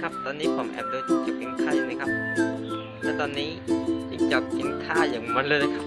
ครับ ตอนนี้ผมแอบดูจิ้จอกกินข้าวอยู่นะครับ และตอนนี้จิกจอกกินข้าวอย่างมันเลยนะครับ